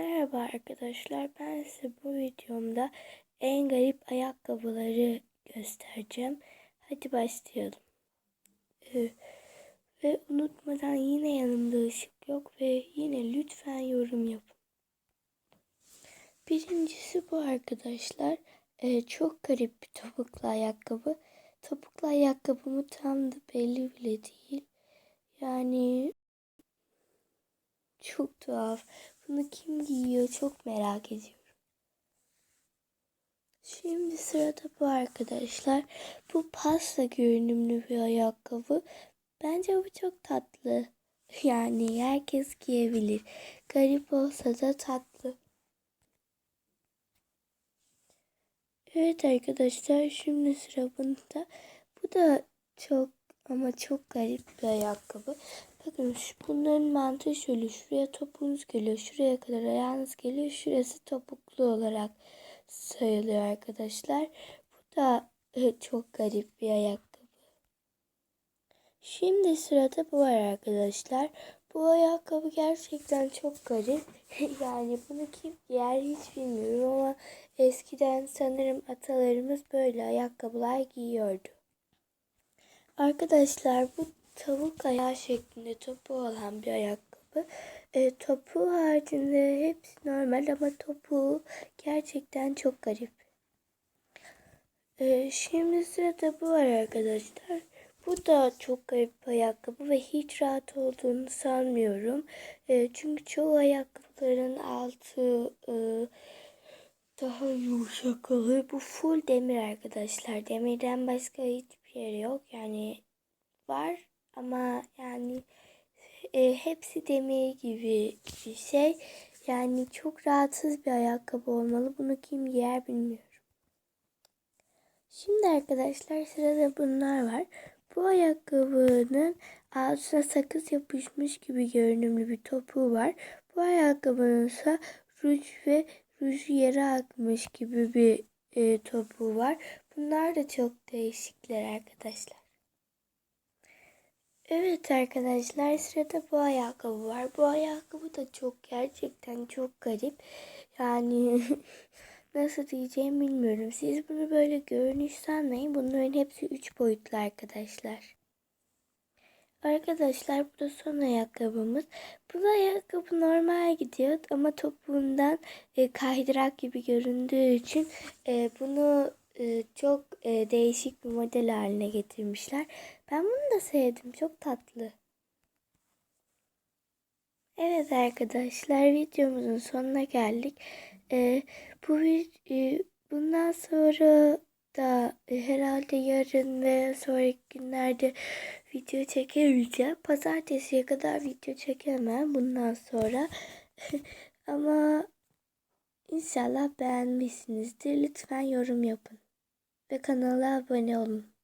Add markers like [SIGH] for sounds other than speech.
Merhaba arkadaşlar. Ben size bu videomda en garip ayakkabıları göstereceğim. Hadi başlayalım. Ee, ve unutmadan yine yanımda ışık yok ve yine lütfen yorum yapın. Birincisi bu arkadaşlar. Ee, çok garip bir topuklu ayakkabı. Topuklu ayakkabımı tam da belli bile değil. Yani çok tuhaf. Bunu kim giyiyor çok merak ediyorum. Şimdi sırada bu arkadaşlar. Bu pasta görünümlü bir ayakkabı. Bence bu çok tatlı. [LAUGHS] Yani herkes giyebilir. Garip olsa da tatlı. Evet arkadaşlar şimdi sıra bunda. Bu da çok ama çok garip bir ayakkabı. Şu, bunların mantığı şöyle. Şuraya topuğunuz geliyor. Şuraya kadar ayağınız geliyor. Şurası topuklu olarak sayılıyor arkadaşlar. Bu da e, çok garip bir ayakkabı. Şimdi sırada bu var arkadaşlar. Bu ayakkabı gerçekten çok garip. [LAUGHS] yani bunu kim giyer hiç bilmiyorum ama eskiden sanırım atalarımız böyle ayakkabılar giyiyordu. Arkadaşlar bu tavuk ayağı şeklinde topu olan bir ayakkabı. E, topu haricinde hepsi normal ama topu gerçekten çok garip. E, şimdi sırada bu var arkadaşlar. Bu da çok garip bir ayakkabı ve hiç rahat olduğunu sanmıyorum. E, çünkü çoğu ayakkabıların altı e, daha yumuşak oluyor. Bu full demir arkadaşlar. Demirden başka hiçbir yeri yok. Yani var ama yani e, hepsi demir gibi bir şey. Yani çok rahatsız bir ayakkabı olmalı. Bunu kim giyer bilmiyorum. Şimdi arkadaşlar sırada bunlar var. Bu ayakkabının altına sakız yapışmış gibi görünümlü bir topuğu var. Bu ayakkabının ise ruj ve ruju yere akmış gibi bir e, topuğu var. Bunlar da çok değişikler arkadaşlar. Evet arkadaşlar sırada bu ayakkabı var. Bu ayakkabı da çok gerçekten çok garip. Yani [LAUGHS] nasıl diyeceğim bilmiyorum. Siz bunu böyle görünüş sanmayın. Bunların hepsi 3 boyutlu arkadaşlar. Arkadaşlar bu da son ayakkabımız. Bu da ayakkabı normal gidiyor ama topuğundan e, kaydırak gibi göründüğü için e, bunu e, çok e, değişik bir model haline getirmişler. Ben bunu da sevdim. Çok tatlı. Evet arkadaşlar videomuzun sonuna geldik. E, bu e, bundan sonra da herhalde yarın ve sonraki günlerde video çekemeyeceğim. Pazartesiye kadar video çekemem bundan sonra. [LAUGHS] Ama inşallah beğenmişsinizdir. Lütfen yorum yapın ve kanala abone olun.